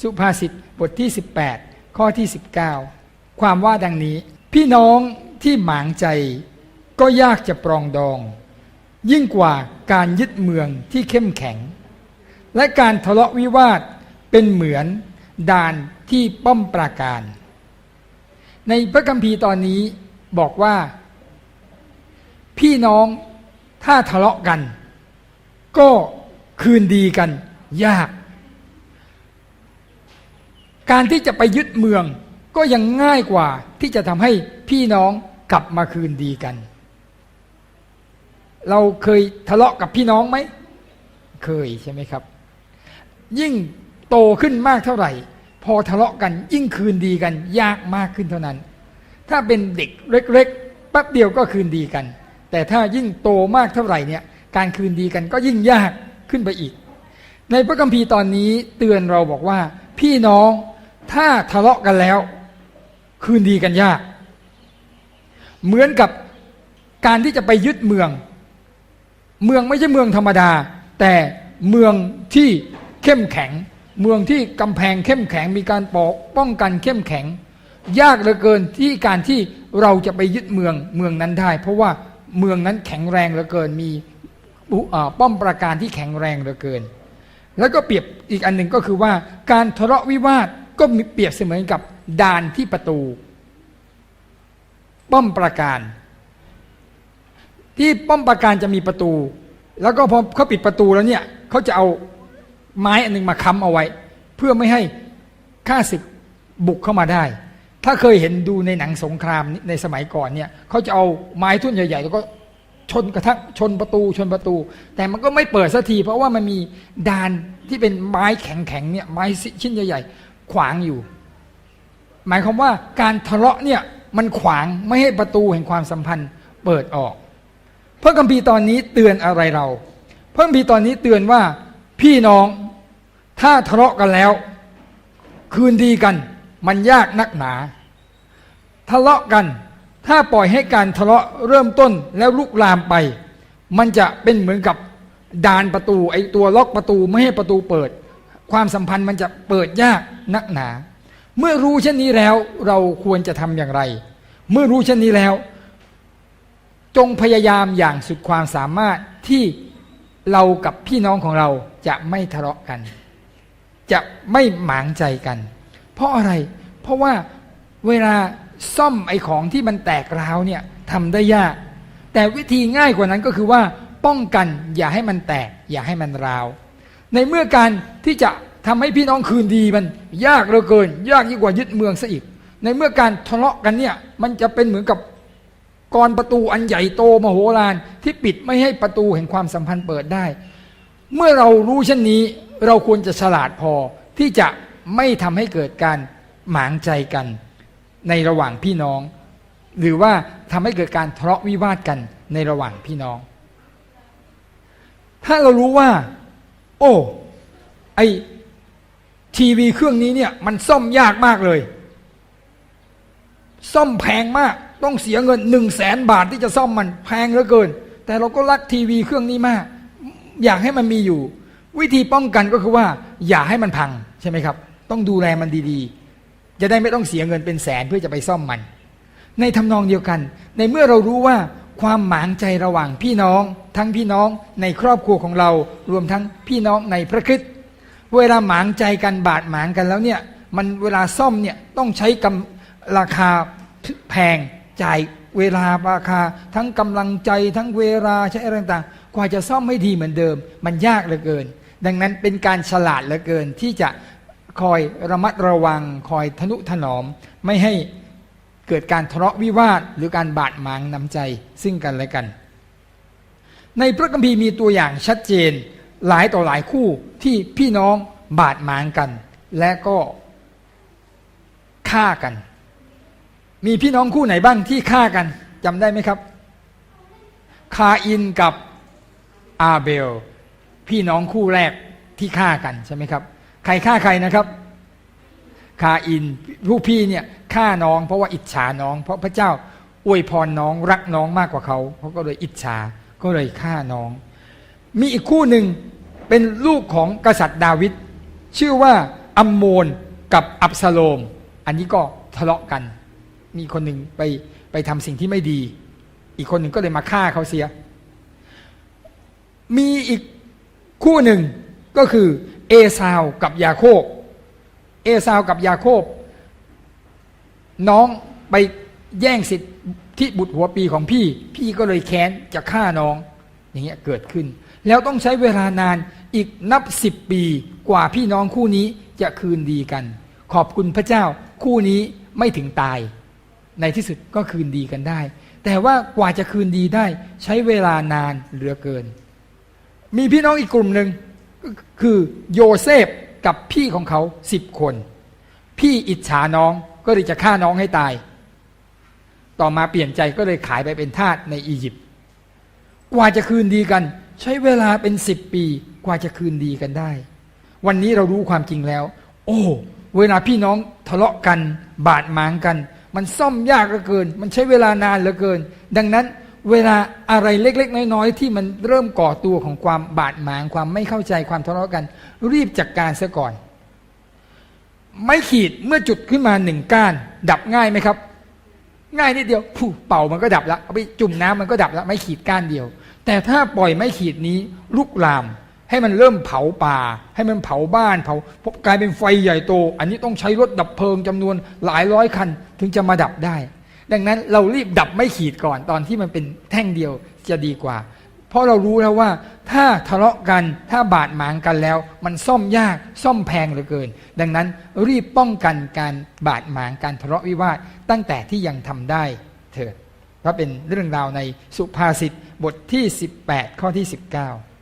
สุภาษิตบทที่ 18 ข้อที่ 19 ความว่าดังนี้ พี่น้องที่หมางใจก็ยากจะปรองดอง ยิ่งกว่าการยึดเมืองที่เข้มแข็ง และการทะเลาะวิวาทเป็นเหมือนด่านที่ป้อมปราการ ในพระคัมภีร์ตอนนี้บอกว่า พี่น้องถ้าทะเลาะกัน ก็คืนดีกันยาก การที่จะไปยึดเมืองก็ยังง่ายกว่าที่จะทำให้พี่น้องกลับมาคืนดีกัน เราเคยทะเลาะกับพี่น้องไหม เคยใช่ไหมครับ ยิ่งโตขึ้นมากเท่าไหร่ พอทะเลาะกันยิ่งคืนดีกัน ยากมากขึ้นเท่านั้น ถ้าเป็นเด็กเล็กๆแป๊บเดียวก็คืนดีกัน แต่ถ้ายิ่งโตมากเท่าไหร่เนี่ยการคืนดีกันก็ยิ่งยากขึ้นไปอีก ในพระคัมภีร์ตอนนี้เตือนเราบอกว่าพี่น้อง ถ้าทะเลาะกันแล้ว คืนดีกันยาก เหมือนกับการที่จะไปยึดเมือง เมืองไม่ใช่เมืองธรรมดา แต่เมืองที่เข้มแข็ง เมืองที่กำแพงเข้มแข็งมีการปกป้องกันเข้มแข็ง ยากเหลือเกินที่การที่เราจะไปยึดเมืองเมืองนั้นได้ เพราะว่าเมืองนั้นแข็งแรงเหลือเกินมีป้อมปราการที่แข็งแรงเหลือเกิน แล้วก็เปรียบอีกอันหนึ่งก็คือว่าการทะเลาะวิวาท ก็มีเปรียบเสมือนกับด่านที่ประตู ป้อมปราการ ที่ป้อมปราการจะมีประตู แล้วก็พอเขาปิดประตูแล้วเนี่ยเขาจะเอาไม้อันหนึงมาค้ำเอาไว้ เพื่อไม่ให้ข้าศึกบุกเข้ามาได้ ถ้าเคยเห็นดูในหนังสงครามในสมัยก่อนเนี่ยเขาจะเอาไม้ทุ่นใหญ่ๆแล้วก็ชนกระทั่งชนประตูชนประตู แต่มันก็ไม่เปิดสักที เพราะว่ามันมีดานที่เป็นไม้แข็งๆเนี่ยไม้ชิ้นใหญ่ๆ ขวางอยู่ หมายความว่าการทะเลาะเนี่ยมันขวางไม่ให้ประตูแห่งความสัมพันธ์เปิดออก พระคัมภีร์ตอนนี้เตือนอะไรเรา พระคัมภีร์ตอนนี้เตือนว่าพี่น้องถ้าทะเลาะกันแล้ว คืนดีกัน มันยากนักหนา ทะเลาะกัน ถ้าปล่อยให้การทะเลาะเริ่มต้นแล้วลุกลามไป มันจะเป็นเหมือนกับดานประตูไอตัวล็อกประตูไม่ให้ประตูเปิด ความสัมพันธ์มันจะเปิดยากนักหนา เมื่อรู้เช่นนี้แล้วเราควรจะทำอย่างไร เมื่อรู้เช่นนี้แล้ว จงพยายามอย่างสุดความสามารถที่เรากับพี่น้องของเราจะไม่ทะเลาะกัน จะไม่หมางใจกัน เพราะอะไร เพราะว่าเวลาซ่อมไอ้ของที่มันแตกร้าวเนี่ยทำได้ยาก แต่วิธีง่ายกว่านั้นก็คือว่าป้องกันอย่าให้มันแตก อย่าให้มันร้าว ในเมื่อการที่จะทำให้พี่น้องคืนดีมันยากเหลือเกิน ยากยิ่งกว่ายึดเมืองซะอีก ในเมื่อการทะเลาะกันเนี่ยมันจะเป็นเหมือนกับกรประตูอันใหญ่โตมโหฬารที่ปิดไม่ให้ประตูแห่งความสัมพันธ์เปิดได้ เมื่อเรารู้เช่นนี้เราควรจะฉลาดพอที่จะไม่ทำให้เกิดการหมางใจกัน ในระหว่างพี่น้อง หรือว่าทำให้เกิดการทะเลาะวิวาทกันในระหว่างพี่น้อง ถ้าเรารู้ว่า โอ้ไอทีวีเครื่องนี้เนี่ยมันซ่อมยากมากเลย ซ่อมแพงมากต้องเสียเงินหนึ่งแสนบาทที่จะซ่อมมันแพงเหลือเกิน แต่เราก็รักทีวีเครื่องนี้มาก อยากให้มันมีอยู่ วิธีป้องกันก็คือว่า อย่าให้มันพังใช่ไหมครับ ต้องดูแลมันดีๆ จะได้ไม่ต้องเสียเงินเป็นแสนเพื่อจะไปซ่อมมัน ในทำนองเดียวกัน ในเมื่อเรารู้ว่า ความหมางใจระหว่างพี่น้อง ทั้งพี่น้องในครอบครัวของเรา รวมทั้งพี่น้องในพระคริสต์เวลาหมางใจกันบาดหมางกันแล้วเนี่ยมันเวลาซ่อมเนี่ยต้องใช้กำราคาแพงจ่ายเวลาราคา ทั้งกำลังใจทั้งเวลาใช้อะไรต่างๆกว่าจะซ่อมให้ดีเหมือนเดิม มันยากเหลือเกิน ดังนั้นเป็นการฉลาดเหลือเกินที่จะคอยระมัดระวังคอยทนุถนอมไม่ให้ เกิดการทะเลาะวิวาทหรือการบาดหมางน้ำใจซึ่งกันและกัน ในพระคัมภีร์มีตัวอย่างชัดเจนหลายต่อหลายคู่ที่พี่น้องบาดหมางกัน และก็ฆ่ากัน มีพี่น้องคู่ไหนบ้างที่ฆ่ากันจำได้ไหมครับ คาอินกับอาเบล พี่น้องคู่แรกที่ฆ่ากันใช่ไหมครับ ใครฆ่าใครนะครับ คาอินผู้พี่เนี่ยฆ่าน้อง เพราะว่าอิจฉาน้อง เพราะพระเจ้าอวยพรน้องรักน้องมากกว่าเขาเขาก็เลยอิจฉาก็เลยฆ่าน้อง มีอีกคู่หนึ่งเป็นลูกของกษัตริย์ดาวิดชื่อว่าอัมโมนกับอับซาโลม อันนี้ก็ทะเลาะกัน มีคนหนึ่งไปไปทำสิ่งที่ไม่ดี อีกคนหนึ่งก็เลยมาฆ่าเขาเสีย มีอีกคู่หนึ่งก็คือเอซาวกับยาโคบ เอซาวกับยาโคบ น้องไปแย่งสิทธิบุตรหัวปีของพี่ พี่ก็เลยแค้นจะฆ่าน้อง อย่างเงี้ยเกิดขึ้น แล้วต้องใช้เวลานานอีกนับสิบปีกว่าพี่น้องคู่นี้จะคืนดีกัน ขอบคุณพระเจ้าคู่นี้ไม่ถึงตาย ในที่สุดก็คืนดีกันได้ แต่ว่ากว่าจะคืนดีได้ใช้เวลานานเหลือเกิน มีพี่น้องอีกกลุ่มหนึ่งคือโยเซฟกับพี่ของเขาสิบคน พี่อิจฉาน้อง ก็เลยจะฆ่าน้องให้ตาย ต่อมาเปลี่ยนใจก็เลยขายไปเป็นทาสในอียิปต์กว่าจะคืนดีกัน ใช้เวลาเป็นสิบปี กว่าจะคืนดีกันได้ วันนี้เรารู้ความจริงแล้ว โอ้เวลาพี่น้องทะเลาะกัน บาดหมางกัน มันซ่อมยากเหลือเกิน มันใช้เวลานานเหลือเกิน ดังนั้นเวลาอะไรเล็ก ๆ น้อยๆที่มันเริ่มก่อตัวของความบาดหมางความไม่เข้าใจความทะเลาะกัน รีบจัดกการซะก่อน ไม้ขีดเมื่อจุดขึ้นมาหนึ่งก้าน ดับง่ายไหมครับ ง่ายนิดเดียวผู้เป่ามันก็ดับแล้วเอาไปจุ่มน้ำมันก็ดับแล้วไม่ขีดก้านเดียว แต่ถ้าปล่อยไม่ขีดนี้ลุกลาม ให้มันเริ่มเผาป่า ให้มันเผาบ้านเผากลายเป็นไฟใหญ่โต อันนี้ต้องใช้รถดับเพลิงจำนวนหลายร้อยคันถึงจะมาดับได้ ดังนั้นเรารีบดับไม่ขีดก่อนตอนที่มันเป็นแท่งเดียวจะดีกว่า ราะเรารู้แล้วว่า ถ้าทะเลาะกันถ้าบาดหมางกันแล้ว มันซ่อมยากซ่อมแพงเหลือเกิน ดังนั้นรีบป้องกันการบาดหมางการทะเลาะวิวาทตั้งแต่ที่ยังทำได้เถิดก็เป็นเรื่องราวในสุภาษิตบทที่ 18 ข้อที่ 19